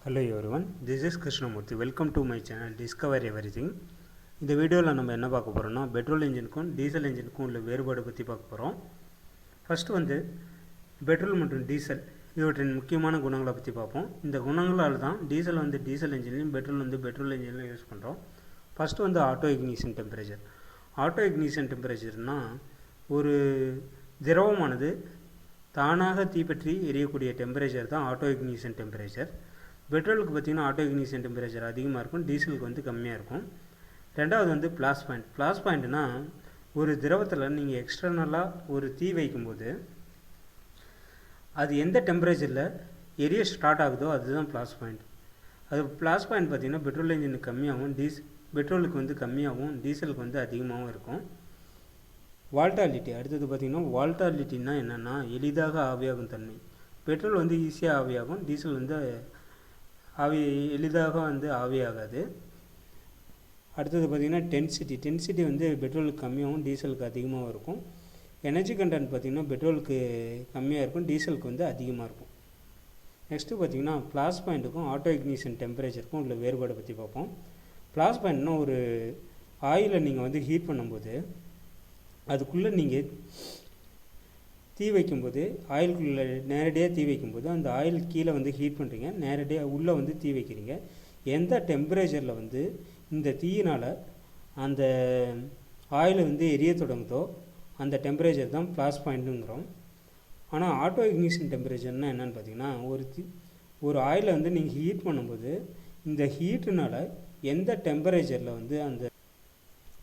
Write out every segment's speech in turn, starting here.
Hello everyone this is Krishnamurthy welcome to my channel discover everything இந்த வீடியோவில் நம்ம என்ன பார்க்க போகிறோம்னா பெட்ரோல் இன்ஜினுக்கும் டீசல் இன்ஜினுக்கும் உள்ள வேறுபாடு பற்றி பார்க்க போகிறோம் ஃபஸ்ட்டு வந்து பெட்ரோல் மற்றும் டீசல் இவற்றின் முக்கியமான குணங்களை பற்றி பார்ப்போம். இந்த குணங்களால் தான் டீசல் வந்து டீசல் இன்ஜின்லையும் பெட்ரோல் வந்து பெட்ரோல் இன்ஜின்லையும் யூஸ் பண்ணுறோம் ஃபஸ்ட்டு வந்து auto ignition temperature auto ignition டெம்பரேச்சர்னால் ஒரு திரவமானது தானாக தீப்பற்றி எரியக்கூடிய டெம்பரேச்சர் தான் ஆட்டோ இக்னிஷன் டெம்பரேச்சர் பெட்ரோலுக்கு பார்த்திங்கன்னா ஆட்டோ இக்னிஷன் டெம்பரேச்சர் அதிகமாக இருக்கும் டீசலுக்கு வந்து கம்மியாக இருக்கும். ரெண்டாவது வந்து ப்ளாஸ் பாயிண்ட் ப்ளாஸ் பாயிண்ட்னா ஒரு திரவத்தில் நீங்கள் எக்ஸ்டர்னலாக ஒரு தீ வைக்கும்போது அது எந்த டெம்பரேச்சரில் எரிய ஸ்டார்ட் ஆகுதோ அதுதான் ப்ளாஸ் பாயிண்ட் அது ப்ளாஸ் பாயிண்ட் பார்த்திங்கன்னா பெட்ரோல் இன்ஜினுக்கு கம்மியாகவும் டீஸ் பெட்ரோலுக்கு வந்து கம்மியாகவும் டீசலுக்கு வந்து அதிகமாகவும் இருக்கும். வால்டாலிட்டி அடுத்தது பார்த்திங்கன்னா வால்டாலிட்டின்னா என்னென்னா எளிதாக ஆவியாகும் தன்மை. பெட்ரோல் வந்து ஈஸியாக ஆவியாகும் டீசல் வந்து ஆவி எளிதாக வந்து ஆவியாகாது. அடுத்தது பார்த்திங்கன்னா டென்சிட்டி டென்சிட்டி வந்து பெட்ரோலுக்கு கம்மியாகவும் டீசலுக்கு அதிகமாகவும் இருக்கும். எனர்ஜி கண்டென்ட் பார்த்திங்கன்னா பெட்ரோலுக்கு கம்மியாக இருக்கும் டீசலுக்கு வந்து அதிகமாக இருக்கும். நெக்ஸ்ட்டு பார்த்திங்கன்னா ப்ளாஸ் பாயிண்ட்டுக்கும் ஆட்டோ இக்னிஷன் டெம்பரேச்சருக்கும் உள்ள வேறுபாடை பற்றி பார்ப்போம். ப்ளாஸ் பாயிண்ட்னா ஒரு ஆயிலை நீங்கள் வந்து ஹீட் பண்ணும்போது அதுக்குள்ளே நீங்கள் தீ வைக்கும்போது ஆயிலுக்குள்ளே நேரடியாக தீ வைக்கும்போது அந்த ஆயில் கீழே வந்து ஹீட் பண்ணுறீங்க நேரடியாக உள்ளே வந்து தீ வைக்கிறீங்க. எந்த டெம்பரேச்சரில் வந்து இந்த தீயினால் அந்த ஆயில் வந்து எரிய தொடங்குதோ அந்த டெம்பரேச்சர் தான் ப்ளாஸ் பாயிண்ட்டுங்கிறோம் ஆனால் ஆட்டோ இக்னிஷன் டெம்பரேச்சர்னால் என்னென்னு பார்த்தீங்கன்னா ஒரு தீ ஒரு ஆயிலை வந்து நீங்கள் ஹீட் பண்ணும்போது இந்த ஹீட்டுனால் எந்த டெம்பரேச்சரில் வந்து அந்த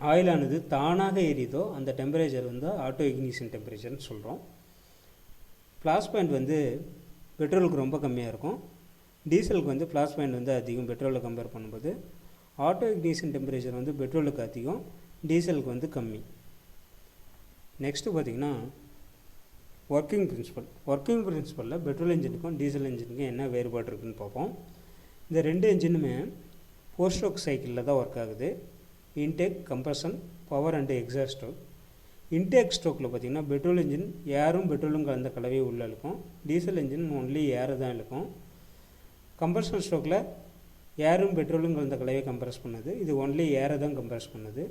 ஆயிலானது தானாக எரியுதோ அந்த டெம்பரேச்சர் வந்து ஆட்டோ இக்னிஷன் டெம்பரேச்சர்னு சொல்கிறோம் ப்ளாஸ் பாயிண்ட் வந்து பெட்ரோலுக்கு ரொம்ப கம்மியாக இருக்கும். டீசலுக்கு வந்து ப்ளாஸ் பாயிண்ட் வந்து அதிகம் பெட்ரோலை கம்பேர் பண்ணும்போது. ஆட்டோ இக்னீஷன் டெம்பரேச்சர் வந்து பெட்ரோலுக்கு அதிகம் டீசலுக்கு வந்து கம்மி. நெக்ஸ்ட்டு பார்த்திங்கன்னா ஒர்க்கிங் பிரின்சிபல் ஒர்க்கிங் பிரின்சிபலில் பெட்ரோல் இன்ஜினுக்கும் டீசல் இன்ஜினுக்கும் என்ன வேறுபாடு இருக்குதுன்னு பார்ப்போம். இந்த ரெண்டு இன்ஜினுமே ஃபோர் ஸ்ட்ரோக் சைக்கிளில் தான் ஒர்க் ஆகுது. Intake compression power and exhaust stroke intake ஸ்ட்ரோக்கில் பார்த்திங்கன்னா பெட்ரோல் இன்ஜின் ஏரும் பெட்ரோலும் கலந்த கலவையை உள்ளே இருக்கும் டீசல் இன்ஜின் ஒன்லி ஏரை தான் இருக்கும் கம்ப்ரஷன் ஸ்ட்ரோக்கில் ஏரும் பெட்ரோலும் கலந்த கலவையை கம்ப்ரஸ் பண்ணுது. இது ஒன்லி ஏரை தான் கம்ப்ரஸ் பண்ணுது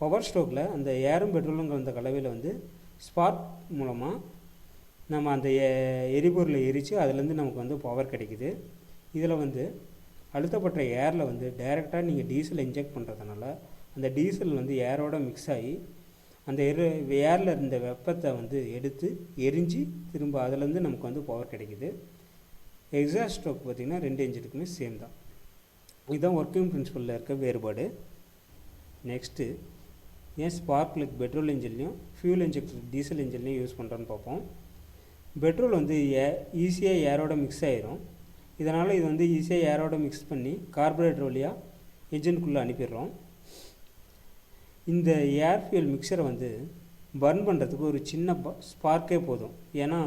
பவர் ஸ்ட்ரோக்கில் அந்த ஏரும் பெட்ரோலும் கலந்த கலவையில் வந்து ஸ்பார்க் மூலமாக நம்ம அந்த எரிபொருளை எரித்து அதுலேருந்து நமக்கு வந்து பவர் கிடைக்குது. இதில் வந்து அழுத்தப்பட்ட ஏரில் வந்து டைரெக்டாக நீங்கள் டீசல் இன்ஜெக்ட் பண்ணுறதுனால அந்த டீசல் வந்து ஏரோட மிக்ஸ் ஆகி அந்த எரு ஏரில் இருந்த வெப்பத்தை வந்து எடுத்து எரிஞ்சு திரும்ப அதுலேருந்து நமக்கு வந்து பவர் கிடைக்குது. எக்ஸாஸ்ட் ஸ்ட்ரோக் பார்த்திங்கன்னா ரெண்டு இன்ஜினுக்குமே சேம் தான். இதுதான் ஒர்க்கிங் பிரின்சிபலில் இருக்க வேறுபாடு. நெக்ஸ்ட்டு ஏன் ஸ்பார்க் ப்ளக் பெட்ரோல் இன்ஜின்லையும் ஃபியூல் இன்ஜெக்டர் டீசல் இன்ஜின்லையும் யூஸ் பண்ணுறோன்னு பார்ப்போம். பெட்ரோல் வந்து ஏ ஈஸியாக ஏரோட மிக்ஸ் ஆயிரும். இதனால் இது வந்து ஈஸியாக ஏரோட மிக்ஸ் பண்ணி கார்பரேட்டர் வழியாக இன்ஜினுக்குள்ளே அனுப்பிடுறோம். இந்த ஏர் ஃபியூல் மிக்சரை வந்து பர்ன் பண்ணுறதுக்கு ஒரு சின்ன ஸ்பார்க்கே போதும். ஏன்னா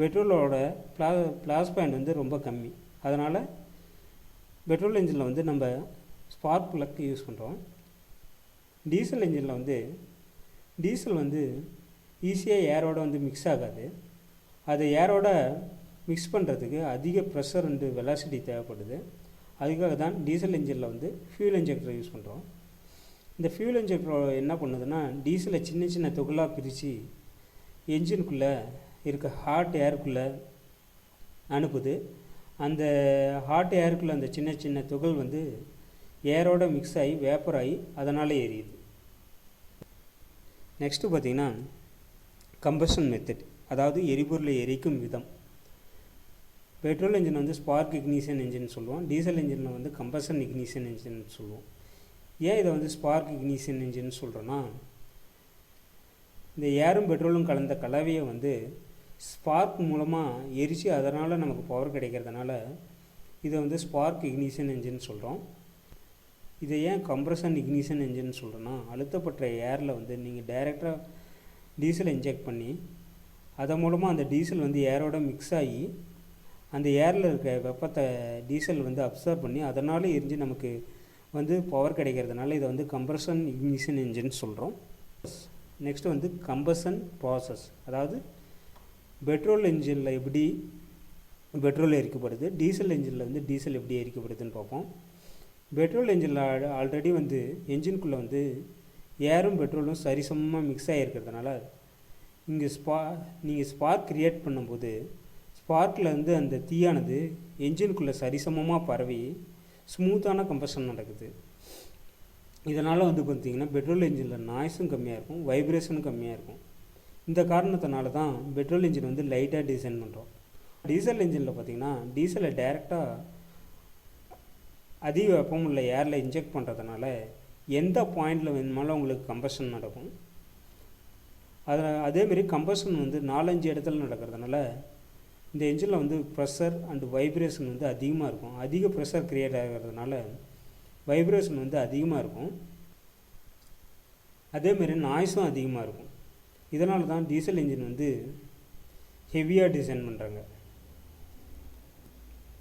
பெட்ரோலோட ப்ளா ப்ளாஸ் பாயிண்ட் வந்து ரொம்ப கம்மி. அதனால் பெட்ரோல் இன்ஜினில் வந்து நம்ம ஸ்பார்க் ப்ளக் யூஸ் பண்ணுறோம் டீசல் இன்ஜினில் வந்து டீசல் வந்து ஈஸியாக ஏரோட வந்து மிக்ஸ் ஆகாது. அதை ஏரோட மிக்ஸ் பண்ணுறதுக்கு அதிக ப்ரெஷர் அண்டு வெலாசிட்டி தேவைப்படுது. அதுக்காக தான் டீசல் இன்ஜினில் வந்து ஃபியூல் இன்ஜெக்டர் யூஸ் பண்ணுறோம் இந்த ஃபியூல் இன்ஜெக்டர் என்ன பண்ணுதுன்னா டீசலை சின்ன சின்ன தொகுலாக பிரித்து என்ஜினுக்குள்ளே இருக்க ஹாட் ஏருக்குள்ளே அனுப்புது. அந்த ஹாட் ஏருக்குள்ளே அந்த சின்ன சின்ன துகள் வந்து ஏரோட மிக்ஸ் ஆகி வேப்பர் ஆகி அதனால் எரியுது. நெக்ஸ்ட்டு பார்த்திங்கன்னா கம்பஷன் மெத்தட் அதாவது எரிபொருளை எரிக்கும் விதம். பெட்ரோல் இன்ஜின் வந்து ஸ்பார்க் இக்னிஷன் இன்ஜின் சொல்லுவோம். டீசல் இன்ஜினில் வந்து கம்பஷன் இக்னிஷன் இன்ஜின் சொல்லுவோம். ஏன் இதை வந்து ஸ்பார்க் இக்னிஷன் இன்ஜின் சொல்கிறோன்னா இந்த ஏரும் பெட்ரோலும் கலந்த கலவையை வந்து ஸ்பார்க் மூலமாக எரித்து அதனால் நமக்கு பவர் கிடைக்கிறதுனால இதை வந்து ஸ்பார்க் இக்னிஷன் இன்ஜின் சொல்கிறோம் இதை ஏன் கம்ப்ரஷன் இக்னிஷன் இன்ஜின் சொல்கிறோன்னா அழுத்தப்பட்ட ஏரில் வந்து நீங்கள் டைரெக்டாக டீசல் இன்ஜெக்ட் பண்ணி அதன் மூலமாக அந்த டீசல் வந்து ஏரோட மிக்ஸ் ஆகி அந்த ஏரில் இருக்க வெப்பத்தை டீசல் வந்து அப்சர்வ் பண்ணி அதனால் எரிஞ்சு நமக்கு வந்து பவர் கிடைக்கிறதுனால இதை வந்து கம்ப்ரஷன் இக்னிஷன் இன்ஜின் சொல்கிறோம் நெக்ஸ்ட்டு வந்து கம்பஷன் ப்ராசஸ் அதாவது பெட்ரோல் இன்ஜினில் எப்படி பெட்ரோல் எரிக்கப்படுது டீசல் இன்ஜினில் வந்து டீசல் எப்படி எரிக்கப்படுதுன்னு பார்ப்போம். பெட்ரோல் இன்ஜினில் ஆல்ரெடி வந்து என்ஜின்குள்ளே வந்து ஏரும் பெட்ரோலும் சரிசமமாக மிக்ஸ் ஆகிருக்கிறதுனால இங்கே ஸ்பா நீங்கள் ஸ்பார்க் க்ரியேட் பண்ணும்போது ஸ்பார்க்கில் வந்து அந்த தீயானது என்ஜினுக்குள்ளே சரிசமமாக பரவி ஸ்மூத்தான கம்பஷன் நடக்குது. இதனால் வந்து பார்த்திங்கன்னா பெட்ரோல் இன்ஜினில் நாய்ஸும் கம்மியாக இருக்கும் வைப்ரேஷனும் கம்மியாக இருக்கும். இந்த காரணத்தினால தான் பெட்ரோல் இன்ஜின் வந்து லைட்டாக டிசைன் பண்ணுறோம் டீசல் இன்ஜினில் பார்த்திங்கன்னா டீசலை டைரெக்டாக அதிக வெப்பம் உள்ள ஏரில் இன்ஜெக்ட் பண்ணுறதுனால எந்த பாயிண்டில் வேணுமாலும் உங்களுக்கு கம்பஷன் நடக்கும். அதில் அதேமாரி கம்பஷன் வந்து நாலஞ்சு இடத்துல நடக்கிறதுனால இந்த என்ஜினில் வந்து ப்ரெஷர் அண்டு வைப்ரேஷன் வந்து அதிகமாக இருக்கும். அதிக ப்ரெஷர் க்ரியேட் ஆகிறதுனால வைப்ரேஷன் வந்து அதிகமாக இருக்கும். அதேமாரி நாய்ஸும் அதிகமாக இருக்கும். இதனால தான் டீசல் இன்ஜின் வந்து ஹெவியாக டிசைன் பண்ணுறாங்க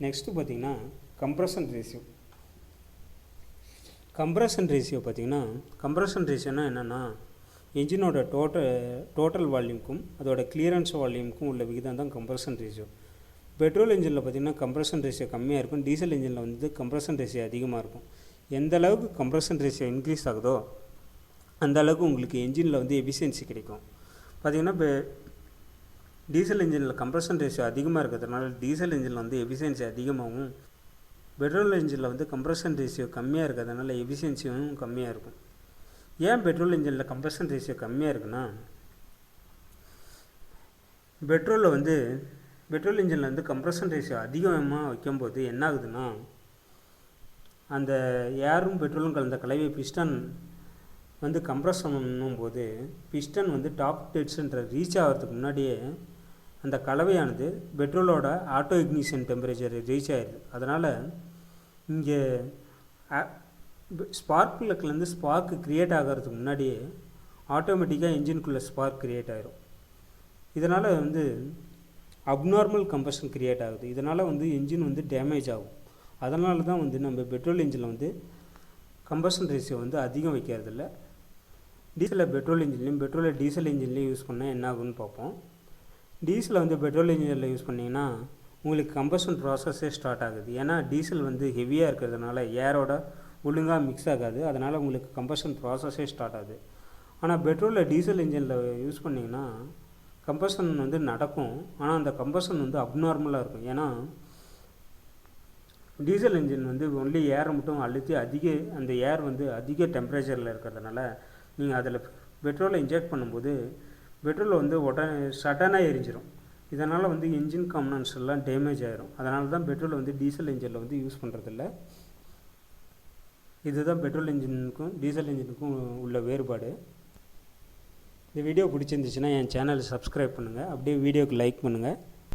நெக்ஸ்ட்டு பார்த்திங்கன்னா கம்ப்ரஷன் ரேஷியோ கம்ப்ரஷன் ரேஷியோ பார்த்திங்கன்னா கம்ப்ரஷன் ரேஷியோனால் என்னென்னா இன்ஜினோட டோட்டல் டோட்டல் வால்யூம்க்கும் அதோட கிளியரன்ஸ் வால்யூம்க்கும் உள்ள விகிதம் தான் கம்ப்ரஷன் ரேஷியோ பெட்ரோல் இன்ஜினில் பார்த்திங்கன்னா கம்ப்ரஷன் ரேஷியோ கம்மியாக இருக்கும். டீசல் இன்ஜினில் வந்து கம்ப்ரஷன் ரேஷியோ அதிகமாக இருக்கும். எந்த அளவுக்கு கம்ப்ரஷன் ரேஷியோ இன்க்ரீஸ் ஆகுதோ அந்த அளவுக்கு உங்களுக்கு என்ஜினில் வந்து எஃபிஷியன்சி கிடைக்கும். பார்த்திங்கன்னா இப்போ டீசல் இன்ஜினில் கம்ப்ரஷன் ரேஷியோ அதிகமாக இருக்கிறதுனால டீசல் இன்ஜினில் வந்து எஃபிஷியன்சி அதிகமாகவும் பெட்ரோல் இன்ஜினில் வந்து கம்ப்ரஷன் ரேஷியோ கம்மியாக இருக்கிறதுனால எஃபிஷியன்சியும் கம்மியாக இருக்கும். ஏன் பெட்ரோல் இன்ஜினில் கம்ப்ரஷன் ரேஷியோ கம்மியாக இருக்குன்னா பெட்ரோலில் வந்து பெட்ரோல் இன்ஜினில் வந்து கம்ப்ரஷன் ரேஷியோ அதிகமாக வைக்கும்போது என்ன ஆகுதுன்னா அந்த ஏரும் பெட்ரோலும் கலந்த கலவை பிஸ்டன் வந்து கம்ப்ரஸ் பண்ணும்போது பிஸ்டன் வந்து டாப் டெட்ஸ்ன்ற ரீச் ஆகிறதுக்கு முன்னாடியே அந்த கலவையானது பெட்ரோலோட ஆட்டோ இக்னிஷன் டெம்பரேச்சர் ரீச் ஆயிடுது. அதனால் இங்கே ஸ்பார்க் பிளக்லேருந்து ஸ்பார்க்கு க்ரியேட் ஆகிறதுக்கு முன்னாடியே ஆட்டோமேட்டிக்காக இன்ஜின்குள்ளே ஸ்பார்க் க்ரியேட் ஆகிரும் இதனால் வந்து அப்நார்மல் கம்பஷன் க்ரியேட் ஆகுது. இதனால் வந்து இன்ஜின் வந்து டேமேஜ் ஆகும். அதனால தான் வந்து நம்ம பெட்ரோல் இன்ஜினில் வந்து கம்பஷன் ரேஷியோ வந்து அதிகம் வைக்கிறதில்ல. டீசலை பெட்ரோல் இன்ஜின்லையும் பெட்ரோலை டீசல் இன்ஜின்லையும் யூஸ் பண்ணால் என்ன ஆகுன்னு பார்ப்போம். டீசலை வந்து பெட்ரோல் இன்ஜினில் யூஸ் பண்ணிங்கன்னா உங்களுக்கு கம்பஷன் ப்ராசஸே ஸ்டார்ட் ஆகுது. ஏன்னா டீசல் வந்து ஹெவியாக இருக்கிறதுனால ஏரோட ஒழுங்காக மிக்ஸ் ஆகாது. அதனால் உங்களுக்கு கம்பஷன் ப்ராசஸே ஸ்டார்ட் ஆகுது. ஆனால் பெட்ரோலில் டீசல் இன்ஜினில் யூஸ் பண்ணிங்கன்னா கம்பஷன் வந்து நடக்கும். ஆனால் அந்த கம்பஷன் வந்து அப்நார்மலாக இருக்கும். ஏன்னா டீசல் இன்ஜின் வந்து ஒன்லி ஏரை மட்டும் அழுத்தி அதிக அந்த ஏர் வந்து அதிக டெம்பரேச்சரில் இருக்கிறதுனால நீங்கள் அதில் பெட்ரோலை இன்ஜெக்ட் பண்ணும்போது பெட்ரோல் வந்து உடனே சடனாக எரிஞ்சிடும் இதனால் வந்து இன்ஜின் காம்பனன்ஸ் எல்லாம் டேமேஜ் ஆயிரும். அதனால தான் பெட்ரோல் வந்து டீசல் இன்ஜினில் வந்து யூஸ் பண்ணுறதில்ல இதுதான் பெட்ரோல் இன்ஜினுக்கும் டீசல் இன்ஜினுக்கும் உள்ள வேறுபாடு. இந்த வீடியோ பிடிச்சிருந்துச்சுன்னா என் சேனலை சப்ஸ்கிரைப் பண்ணுங்கள் அப்படியே வீடியோக்கு லைக் பண்ணுங்கள்